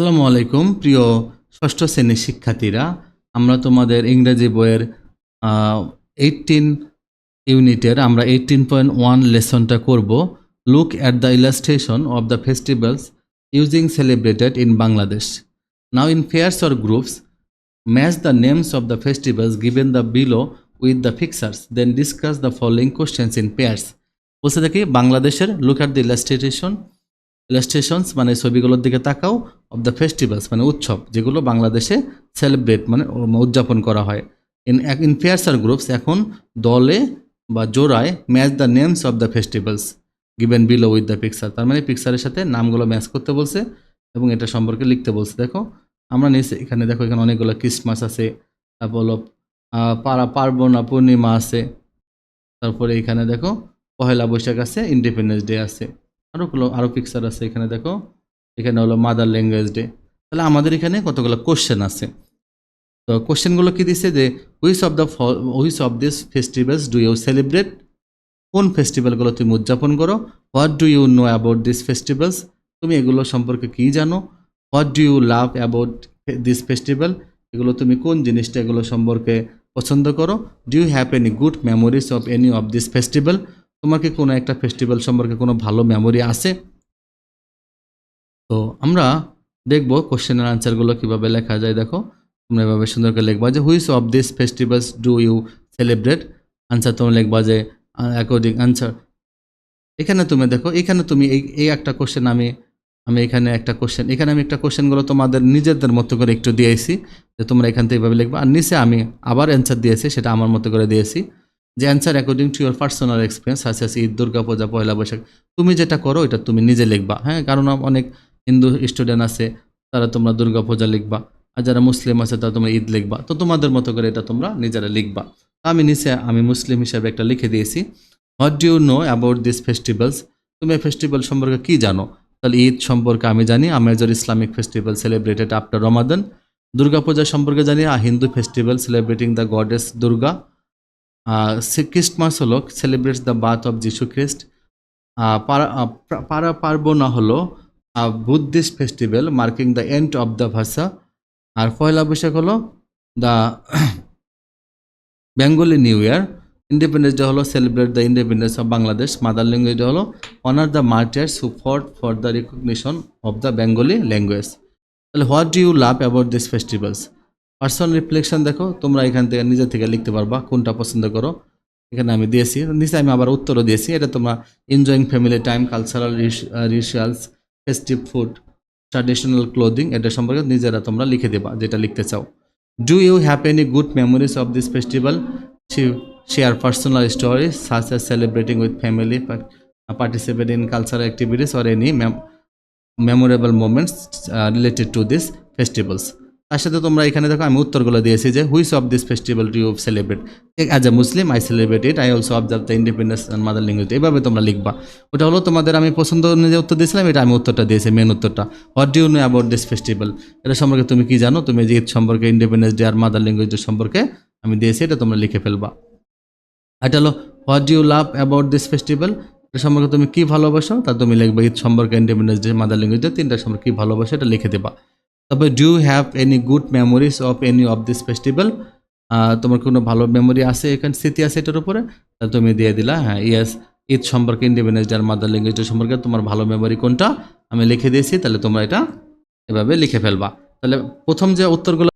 আসসালামু আলাইকুম, প্রিয় ষষ্ঠ শ্রেণির শিক্ষার্থীরা। আমরা তোমাদের ইংরেজি বইয়ের এইটিন ইউনিটের আমরা এইটিন পয়েন্ট ওয়ান লেসনটা করব। Look at the illustration of the festivals using celebrated in Bangladesh now in pairs or groups match the names of the festivals given the below with the pictures then discuss the following questions in pairs বলছে দেখি, বাংলাদেশের look at the illustration illustrations মানে ছবিগুলোর দিকে তাকাও। Of the festivals মানে উৎসব, যেগুলো বাংলাদেশে সেলিব্রেট মানে উদযাপন করা হয়। ইন ইন পেয়ার্স আর গ্রুপস এখন দলে বা জোড়ায় match the names of the festivals given below with the picture তার মানে পিকচারের সাথে নামগুলো ম্যাচ করতে বলছে এবং এটা সম্পর্কে লিখতে বলছে। দেখো, আমরা নিচে এখানে দেখো, এখানে অনেকগুলো ক্রিসমাস আছে, তারপর পারা, পার্বণা, পূর্ণিমা আছে, তারপরে এখানে দেখো, পহেলা বৈশাখ আছে ইন্ডিপেন্ডেন্স ডে আছে আরও আরও পিকচার আছে এখানে দেখো। এখানে হলো মাদার ল্যাঙ্গুয়েজ ডে তাহলে আমাদের এখানে কতগুলো কোশ্চেন আছে। তো কোশ্চেনগুলো কি দিছে যে which of the which of this festivals do you celebrate কোন ফেস্টিভ্যালগুলো তুমি উদযাপন করো? What do you know about this festivals তুমি এগুলো সম্পর্কে কী জানো? What do you love about this festival এগুলো তুমি কোন জিনিসটা এগুলো সম্পর্কে পছন্দ করো? Do you have any good memories of any of this festival তোমার কি কোনো একটা ফেস্টিভ্যাল সম্পর্কে কোনো ভালো মেমোরি আছে? তো আমরা দেখব কোশ্চেনের আনসারগুলো কীভাবে লেখা যায়, দেখো। তোমরা এভাবে সুন্দর করে লিখবা যে which of this festivals do you celebrate answer তোমরা লিখবা যে অ্যাকর্ডিং আনসার, এখানে তুমি দেখো, এখানে তুমি এই এই একটা কোশ্চেন আমি আমি এখানে একটা কোশ্চেন এখানে আমি একটা কোশ্চেনগুলো তোমাদের নিজেদের মতো করে একটু দিয়েছি, যে তোমরা এখান থেকে এভাবে লিখবা। আর নিচে আমি আবার অ্যান্সার দিয়েছি, সেটা আমার মতো করে দিয়েছি, যে answer according to your personal experience আছে আছে ঈদ দুর্গা পূজা পয়লা বৈশাখ, তুমি যেটা করো এটা তুমি নিজে লিখবা। হ্যাঁ কারণ অনেক হিন্দু স্টুডেন্ট আছে, তারা তোমরা দুর্গা পূজা লিখবা। আর যারা মুসলিম আছে, তারা তোমরা ঈদ লিখবা। তো তোমাদের মতো করে এটা তোমরা নিজেরা লিখবা। আমি নিচে, আমি মুসলিম হিসাবে একটা লিখে দিয়েছি। What do you know about this festivals তুমি এই ফেস্টিভ্যাল সম্পর্কে কি জানো? তাহলে ঈদ সম্পর্কে আমি জানি a major Islamic festival celebrated after Ramadan Durga Puja সম্পর্কে জানি a Hindu festival celebrating the goddess Durga. Christmas হলো সেলিব্রেটস দ্য বার্থ অফ যিশু খ্রিস্ট। পারা পার্বণা হলো Buddhist festival marking the end of the ভাষা। আর পয়লা বৈশাখ হলো the Bengali new year. Independence day হলো celebrate the independence of Bangladesh. Mother language day হলো honour the martyrs who for the recognition of the Bengali language তাহলে what do you love about this festivals personal reflection দেখো, তোমরা এখান থেকে নিজে থেকে লিখতে পারবা কোনটা পছন্দ করো। এখানে আমি দিয়েছি, নিচে আমি আবার উত্তরও দিয়েছি। এটা তোমরা enjoying family time cultural rituals festive food traditional clothing এটা সম্পর্কে নিজেরা তোমরা লিখে দেবা, যেটা লিখতে চাও। Do you have any good memories of this festival share personal story such as celebrating with family participate in cultural activities or any memorable moments related to this festivals তার সাথে তোমরা এখানে দেখো, আমি উত্তরগুলো দিয়েছি যে which of this festival you celebrate. As a Muslim I celebrate it I also observe the independence and mother language এভাবে তোমরা লিখবা। ওটা হলো তোমাদের আমি পছন্দ অনুযায়ী উত্তর দিয়েছিলাম, এটা আমি উত্তরটা দিয়েছি মেন উত্তরটা। What do you know about this festival এটা সম্পর্কে তুমি কি জানো? তুমি যে ঈদ সম্পর্কে ইন্ডিপেন্ডেন্স ডে আর মাদার ল্যাঙ্গুয়েজ সম্পর্কে আমি দিয়েছি, এটা তোমরা লিখে ফেলবা। এটা হলো what do you love about this festival এটা সম্পর্কে তুমি কী ভালোবাসো? তা তুমি লিখবে, ঈদ সম্পর্কে ইন্ডিপেন্ডেন্স ডে মাদার ল্যাঙ্গুয়েজ তিনটা সম্পর্কে কি ভালোবাসো, এটা লিখে দেবা। তবে do have any good memories of any of this festival তোমার কোনো ভালো মেমোরি আছে এখানে, স্মৃতি আছে এটার উপরে? তাহলে তুমি দিয়ে দিলা হ্যাঁ ইয়েস ঈদ সম্পর্কে ইন্ডিপেন্ডেন্স ডে আর মাদার ল্যাঙ্গুয়েজ ডে সম্পর্কে তোমার ভালো মেমোরি কোনটা? আমি লিখে দিয়েছি, তাহলে তোমরা এটা এভাবে লিখে ফেলবা। তাহলে প্রথম যে উত্তরগুলো